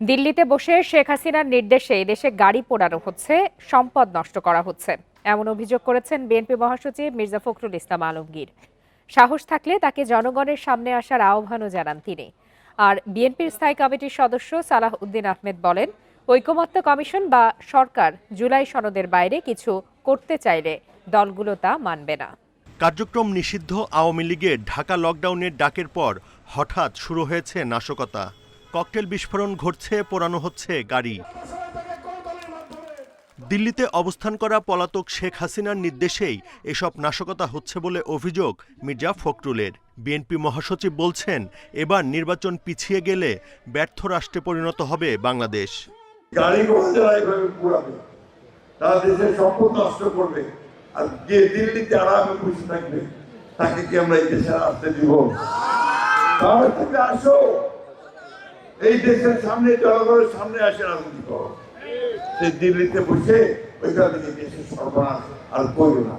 দিল্লিতে বসে শেখ হাসিনার নির্দেশে দেশে গাড়ি পোড়ানো হচ্ছে, সম্পদ নষ্ট করা হচ্ছে। এমন অভিযোগ করেছেন বিএনপি মহাসচিব মির্জা ফখরুল ইসলাম আলমগীর। সাহস থাকলে তাকে জনগণের সামনে আসার আহ্বানও জানান তিনি। আর বিএনপির স্থায়ী কমিটির সদস্য সালাহ উদ্দিন আহমেদ বলেন, ঐকমত্য কমিশন বা সরকার জুলাই সনদের বাইরে কিছু করতে চাইলে দলগুলো তা মানবে না। কার্যক্রম নিষিদ্ধ, আওয়ামী লীগের ঢাকা লকডাউনের ডাকের পর হঠাৎ শুরু হয়েছে নাশকতা। ককটেল বিস্ফোরণ ঘটছে, পোড়ানো হচ্ছে গাড়ি। দিল্লিতে অবস্থান করা পলাতক শেখ হাসিনার নির্দেশেই এসব নাশকতা হচ্ছে বলে অভিযোগ মির্জা ফখরুলের। বিএনপি মহাসচিব বলছেন, এবার নির্বাচন পিছিয়ে গেলে ব্যর্থ রাষ্ট্রে পরিণত হবে বাংলাদেশ। গাড়ি তারা দেশের সম্পদ নষ্ট করবে। আর যে দিল্লিতে আরামে থাকবে। তাকে কি আমরা এই দেশে আসতে দিব? এই দেশের সামনে জনগণের সামনে আসে রাজনীতি করো। সেই দিল্লিতে বসে ওইখান থেকে দেশের সর্বনাশ আর করো না।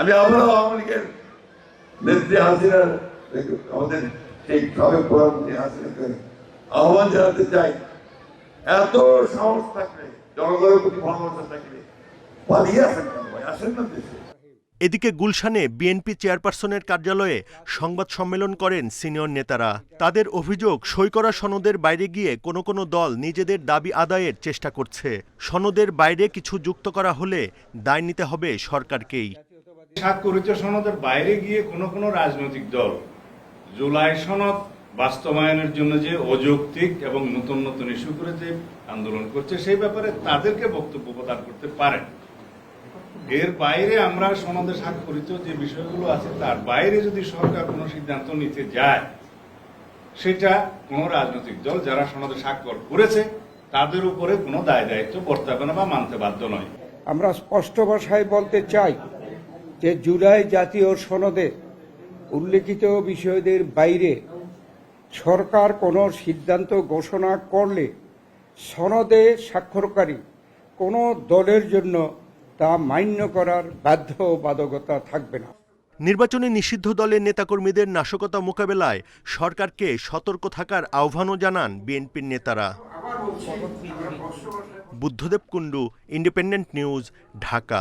আমি আমরা আওয়ামী লীগের নেত্রী আমাদের সেই সবে প্রধানমন্ত্রী হাসিনাকে আহ্বান জানাতে চাই। এত সাহস থাকলে, জনগণের প্রতি ভালোবাসা থাকলে পালিয়ে আসেন কেন ভাই? আসেন না দেশে। এদিকে গুলশানে বিএনপি চেয়ারপারসনের কার্যালয়ে সংবাদ সম্মেলন করেন সিনিয়র নেতারা। তাদের অভিযোগ, সই করা সনদের বাইরে গিয়ে কোনো কোনো দল নিজেদের দাবি আদায়ের চেষ্টা করছে। সনদের বাইরে কিছু যুক্ত করা হলে দায় নিতে হবে সরকারকেই। সনদের বাইরে গিয়ে কোন কোন রাজনৈতিক দল জুলাই সনদ বাস্তবায়নের জন্য যে অযৌক্তিক এবং নতুন নতুন ইস্যু করে যে আন্দোলন করছে, সেই ব্যাপারে তাদেরকে বক্তব্য প্রদান করতে পারেন। এর বাইরে আমরা সনদে স্বাক্ষরিত যে বিষয়গুলো আছে, তার বাইরে যদি সরকার কোনো সিদ্ধান্ত নিতে যায়, সেটা কোন রাজনৈতিক দল যারা সনদে স্বাক্ষর করেছে, তাদের উপরে কোনো দায় দায়িত্ব বর্তাবে না বা মানতে বাধ্য নয়। আমরা স্পষ্ট ভাষায় বলতে চাই যে জুলাই জাতীয় সনদে উল্লেখিত বিষয়দের বাইরে সরকার কোনো সিদ্ধান্ত ঘোষণা করলে সনদে স্বাক্ষরকারী কোনো দলের জন্য তা মান্য করার বাধ্য বাধকতা থাকবে না। নির্বাচনে নিষিদ্ধ দলের নেতাকর্মীদের নাশকতা মোকাবেলায় সরকারকে সতর্ক থাকার আহ্বানও জানান বিএনপির নেতারা। Buddhadeb Kundu, independent news, Dhaka.